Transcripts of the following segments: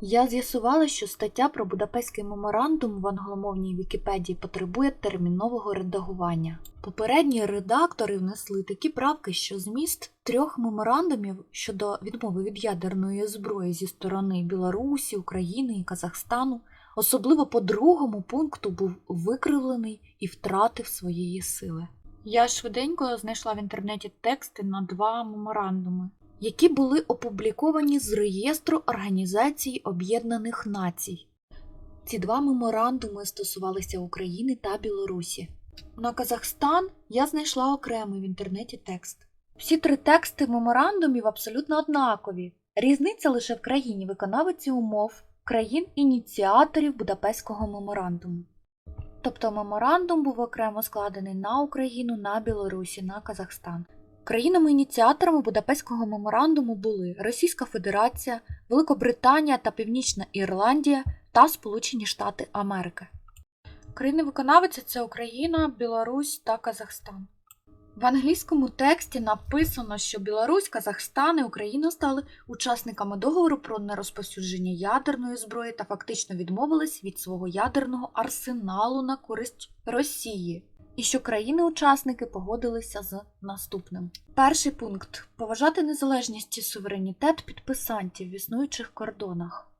Я з'ясувала, що стаття про Будапештський меморандум в англомовній Вікіпедії потребує термінового редагування. Попередні редактори внесли такі правки, що зміст трьох меморандумів щодо відмови від ядерної зброї зі сторони Білорусі, України і Казахстану, особливо по другому пункту, був викривлений і втратив своєї сили. Я швиденько знайшла в інтернеті тексти на два меморандуми, які були опубліковані з реєстру Організації Об'єднаних Націй. Ці два меморандуми стосувалися України та Білорусі. На Казахстан я знайшла окремий в інтернеті текст. Всі три тексти меморандумів абсолютно однакові. Різниця лише в країні виконавиці умов країн-ініціаторів Будапештського меморандуму. Тобто меморандум був окремо складений на Україну, на Білорусі, на Казахстан. Країнами-ініціаторами Будапештського меморандуму були Російська Федерація, Великобританія та Північна Ірландія та Сполучені Штати Америки. Країни-виконавиці це Україна, Білорусь та Казахстан. В англійському тексті написано, що Білорусь, Казахстан і Україна стали учасниками договору про нерозповсюдження ядерної зброї та фактично відмовились від свого ядерного арсеналу на користь Росії, і що країни-учасники погодилися з наступним. Перший пункт поважати незалежність і суверенітет підписантів в існуючих кордонах.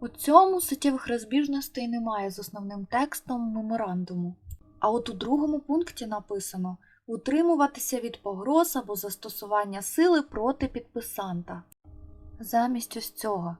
У цьому суттєвих розбіжностей немає з основним текстом меморандуму. А от у другому пункті написано утримуватися від погроз або застосування сили проти підписанта. Замість ось цього.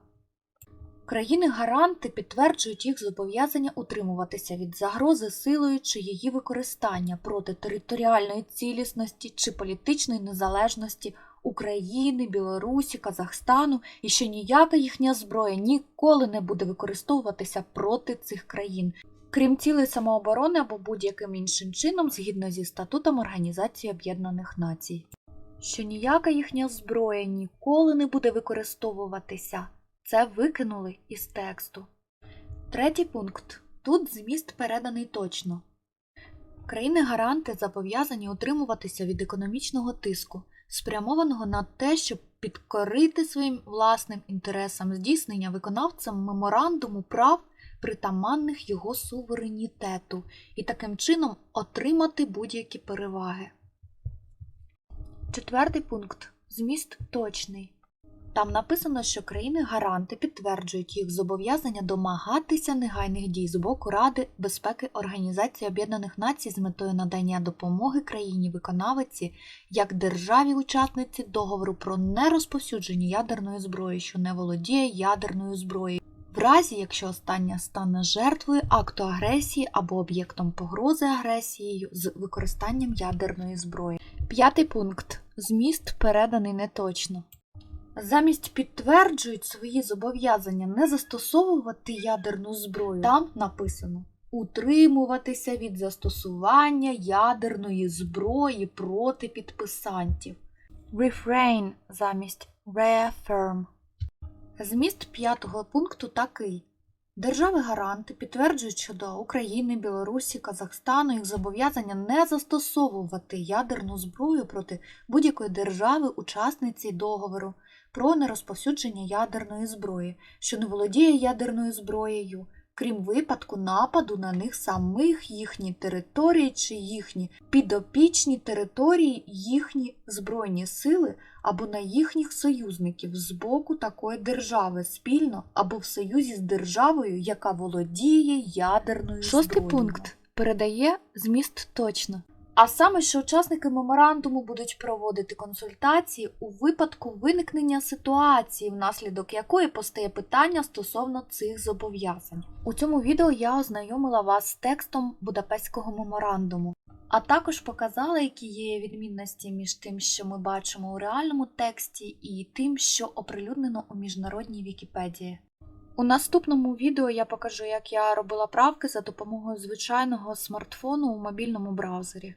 Країни-гаранти підтверджують їх зобов'язання утримуватися від загрози силою чи її використання проти територіальної цілісності чи політичної незалежності України, Білорусі, Казахстану і що ніяка їхня зброя ніколи не буде використовуватися проти цих країн, крім цілей самооборони або будь-яким іншим чином згідно зі статутом Організації Об'єднаних Націй, що ніяка їхня зброя ніколи не буде використовуватися. Це викинули із тексту. Третій пункт. Тут зміст переданий точно. Країни-гаранти зобов'язані утримуватися від економічного тиску, спрямованого на те, щоб підкорити своїм власним інтересам здійснення виконавцем меморандуму прав, притаманних його суверенітету, і таким чином отримати будь-які переваги. Четвертий пункт. Зміст точний. Там написано, що країни-гаранти підтверджують їх зобов'язання домагатися негайних дій з боку Ради безпеки Організації Об'єднаних Націй з метою надання допомоги країні-виконавиці як державі-учасниці договору про нерозповсюдження ядерної зброї, що не володіє ядерною зброєю, в разі якщо остання стане жертвою акту агресії або об'єктом погрози агресією з використанням ядерної зброї. П'ятий пункт. Зміст переданий неточно. Замість підтверджують свої зобов'язання не застосовувати ядерну зброю. Там написано утримуватися від застосування ядерної зброї проти підписантів. Refrain замість reaffirm. Зміст п'ятого пункту такий. Держави-гаранти підтверджують щодо України, Білорусі, Казахстану їх зобов'язання не застосовувати ядерну зброю проти будь-якої держави-учасниці договору про нерозповсюдження ядерної зброї, що не володіє ядерною зброєю, крім випадку нападу на них самих їхні території чи їхні підопічні території, їхні збройні сили або на їхніх союзників з боку такої держави спільно або в союзі з державою, яка володіє ядерною Шостий зброєю. пункт передає зміст точно. А саме, що учасники меморандуму будуть проводити консультації у випадку виникнення ситуації, внаслідок якої постає питання стосовно цих зобов'язань. У цьому відео я ознайомила вас з текстом Будапештського меморандуму, а також показала, які є відмінності між тим, що ми бачимо у реальному тексті, і тим, що оприлюднено у міжнародній Вікіпедії. У наступному відео я покажу, як я робила правки за допомогою звичайного смартфону у мобільному браузері.